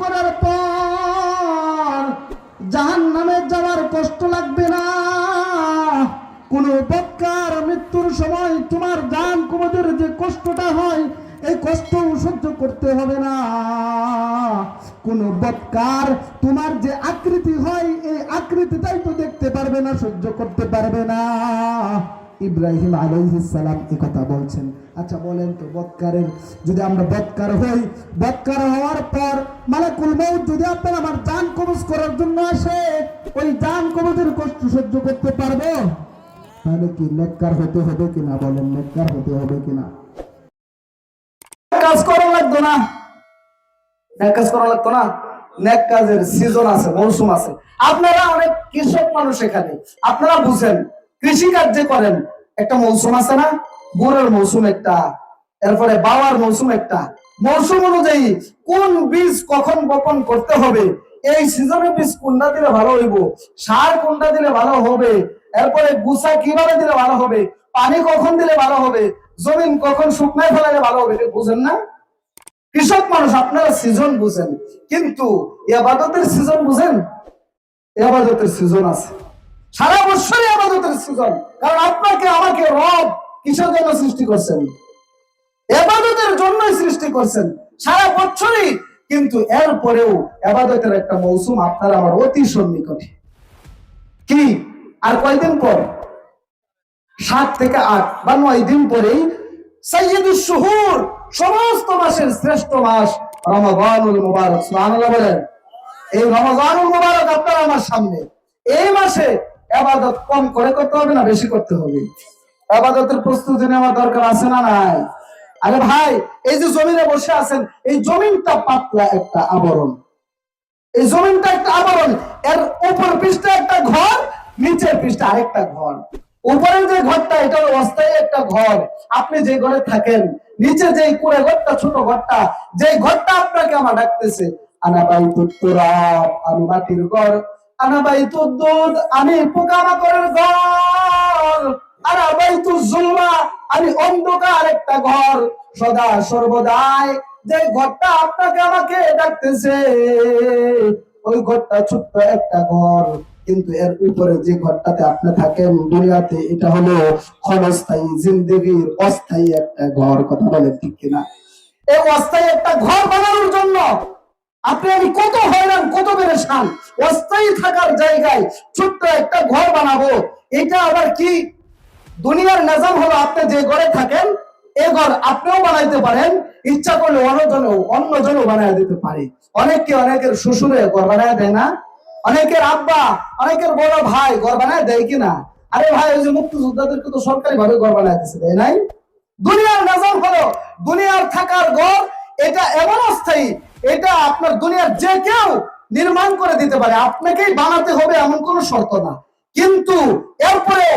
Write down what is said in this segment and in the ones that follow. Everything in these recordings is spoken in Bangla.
করার পর জাহান নামে যাওয়ার কষ্ট লাগবে না। কোন বক্কার মৃত্যুর সময় তোমার জান কুমদের যে কষ্টটা হয়, এই কষ্ট সহ্য করতে হবে না। কোন বৎকার তোমার যে আকৃতি হয়, এই আকৃতিটাই তো দেখতে পারবে না, সহ্য করতে পারবে না। ইব্রাহিম আলাইহিসালাম এই কথা বলছেন। আচ্ছা বলেন তো, বৎকারের যদি আমরা বৎকার হই, বৎকার হওয়ার পর মালাকুল মৌত যদি আপনার আমার জান কবজ করার জন্য আসে, ওই জান কবজের কষ্ট সহ্য করতে পারব? তাহলে কি নেককার হতে হবে কিনা বলেন, নেককার হতে হবে কিনা? কাজ করা লাগতো না। ন্যাক কাজ করা লাগতো না? ন্যাক কাজের সিজন আছে, মৌসুম আছে। আপনারা অনেক কৃষক মানুষ এখানে। আপনারা বুঝেন কৃষি কাজ যে করেন একটা মৌসুম আছে না? বোরের মৌসুম একটা, এরপরে বাওয়ার মৌসুম একটা। মৌসুম অনুযায়ী কোন বীজ কখন বপন করতে হবে? এই সিজনে বীজ কোনটা দিলে ভালো হইব? সার কোনটা দিলে ভালো হবে? এরপরে গুছা কীভাবে দিলে ভালো হবে? পানি কখন দিলে ভালো হবে? জমিন কখন শুকনায় ফেলালে ভালো হবে? বুঝেন না? কৃষক মানুষ, আপনারা সিজন বুঝেন। কিন্তু এবাদতের সিজন বুঝেন? এবাদতের সিজন আছে। সারা বছরই আবাদতের সিজন। কারণ আপনাকে, আমাকে রব কিসের জন্য সৃষ্টি করছেন? এবাদতের জন্যই সৃষ্টি করছেন। সারা বছরই কিন্তু এরপরেও এবাদতের একটা মৌসুম আপনার আমার অতি সন্নিকটে। কি? আর কয়দিন পর? সাত থেকে আট বা নয় দিন পরেই সৈয়দুল শুহুর সমস্ত মাসের শ্রেষ্ঠ মাস রমাদানুল মুবারক। সুবহানাল্লাহ বলেন, এই রমাদানুল মুবারক আপনার আমার সামনে। এই মাসে আবাদত কম করে করতে হবে না বেশি করতে হবে? আবাদতের প্রস্তুতি নেওয়ার দরকার আছে না নাই? আরে ভাই, এই যে জমিনে বসে আছেন, এই জমিনটা পাতলা একটা আবরণ। এই জমিনটা একটা আবরণ, এর উপর পৃষ্ঠে একটা ঘর নিচের পৃষ্ঠে আরেকটা ঘর। উপরের যে ঘরটা এটা হলো অস্থায়ী একটা ঘর। আপনি যে ঘরে থাকেন, নিচে যে কুড়ে ঘরটা, ছোট ঘরটা যে ঘরটা আপনাকে আমার ডাকতেছে আনা বাই আমি মাটির ঘর। আনা বাই দুধ আমি পোকামাকড়ের ঘর। আনা বাই জুলমা আমি অন্ধকার একটা ঘর। সদা সর্বদাই যে ঘরটা আপনাকে আমাকে ডাকতেছে, ওই ঘরটা ছোট্ট একটা ঘর। কিন্তু এর উপরে যে ঘরটাতে আপনি থাকেন, দুনিয়াতে এটা হলো ক্ষণস্থায়ী জিন্দগির অস্থায়ী একটা ঘর। কথা বলেন ঠিক কিনা? এই অস্থায়ী একটা ঘর বানানোর জন্য আপনি আমি কত হয়রান, কত পেরেছান অস্থায়ী থাকার জায়গায় ছোট্ট একটা ঘর বানাবো। এটা আবার কি? দুনিয়ার নাজাম হলো আপনি যে ঘরে থাকেন, এ ঘর আপনিও বানাইতে পারেন। ইচ্ছা করলে অন্যজনেও, অন্যজনও বানায় দিতে পারে। অনেককে অনেকের শ্বশুরে ঘর বানায় দেয় না। অনেকের আব্বা, অনেকের বড় ভাই ঘর বানায় দেয় কিনা আরে ভাই, ওই যে মুক্তিযোদ্ধাদেরকে তো সরকারি ভাবে ঘর বানায় দিচ্ছে তাই নাই? দুনিয়ার নাজাম হলো দুনিয়ার থাকার ঘর, এটা এমন অস্থায়ী এটা আপনার দুনিয়ার যে কেউ নির্মাণ করে দিতে পারে। আপনাকেই বানাতে হবে এমন কোনো শর্ত না। কিন্তু এরপরে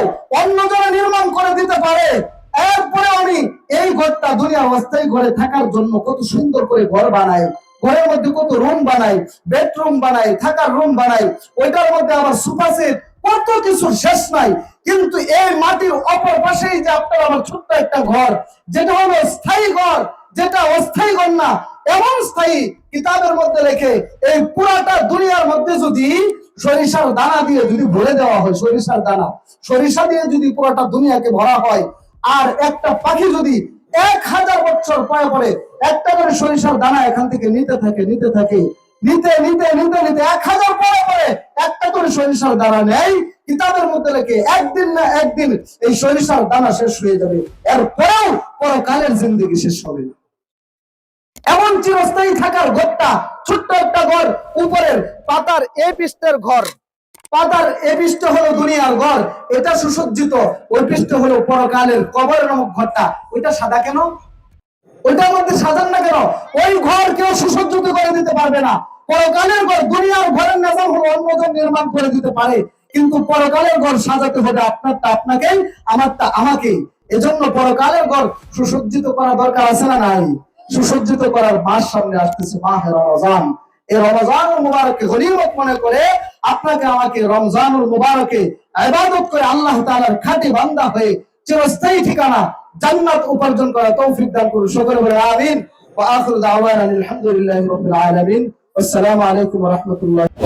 অন্যজনে নির্মাণ করে দিতে পারে। এরপরে আমি এই ঘরটা দুনিয়ার অস্থায়ী ঘরে থাকার জন্য কত সুন্দর করে ঘর বানাই, ঘরের মধ্যে কত রুম বানাই বেডরুম বানাই, থাকার রুম বানাই, ওইটার মধ্যে আবার সোফা সেট কত কিছু শেষ নাই। কিন্তু এই মাটির অপর পাশেই যে আপনার আমার ছোট্ট একটা ঘর, যেটা হলো স্থায়ী ঘর, যেটা অস্থায়ী ঘর না এমন স্থায়ী কিতাবের মধ্যে রেখে এই পুরাটা দুনিয়ার মধ্যে যদি সরিষার দানা দিয়ে যদি ভরে দেওয়া হয়, সরিষার দানা, সরিষা দিয়ে যদি পুরাটা দুনিয়াকে ভরা হয়, আর একটা পাখি যদি এক হাজার বছর পরে পরে একটা করে সরিষার দানা এখান থেকে নিতে থাকে নিতে থাকে, নিতে নিতে নিতে নিতে এক হাজার পরে পরে একটা করে সরিষার দানা নেয় কিতাবের মধ্যে রেখে একদিন না একদিন এই সরিষার দানা শেষ হয়ে যাবে। এরপরেও পরকালের জিন্দগি শেষ হবে না। এমন চিরস্থায়ী থাকার ঘরটা, ছোট্ট একটা ঘর, উপরের পাতার এ পৃষ্ঠের ঘর। পাতার এ পৃষ্ঠ হলো দুনিয়ার ঘর, এটা সুসজ্জিত। ওই পৃষ্ঠ হলো পরকালের কবর নামক ঘরটা। ওইটা সাদা কেন? ওইটার মধ্যে সাজান না কেন? ওই ঘর কেউ সুসজ্জিত করে দিতে পারবে না। পরকালের ঘর, দুনিয়ার ঘরের নাজাম হলো অন্যজন নির্মাণ করে দিতে পারে। কিন্তু পরকালের ঘর সাজাতে হবে আপনারটা আপনাকেই, আমারটা আমাকেই। এজন্য পরকালের ঘর সুসজ্জিত করা দরকার আছে না নাই? সুসজ্জিত করার মাস সামনে আসতেছে, মাহে রমজান। এই রমজানুল মুবারককে গনিমত মনে করে আপনাকে আমাকে রমজানুল মুবারকে ইবাদত করে আল্লাহ তাআলার খাঁটি বান্দা হয়ে চিরস্থায়ী ঠিকানা জান্নাত উপার্জন করা তৌফিক দান করুন। সকলে বলে আমিন। ওয়া আখিরু দাওয়ানা আলহামদুলিল্লাহি রাব্বিল আলামিন। আসসালামু আলাইকুম রহমতুল্লাহ।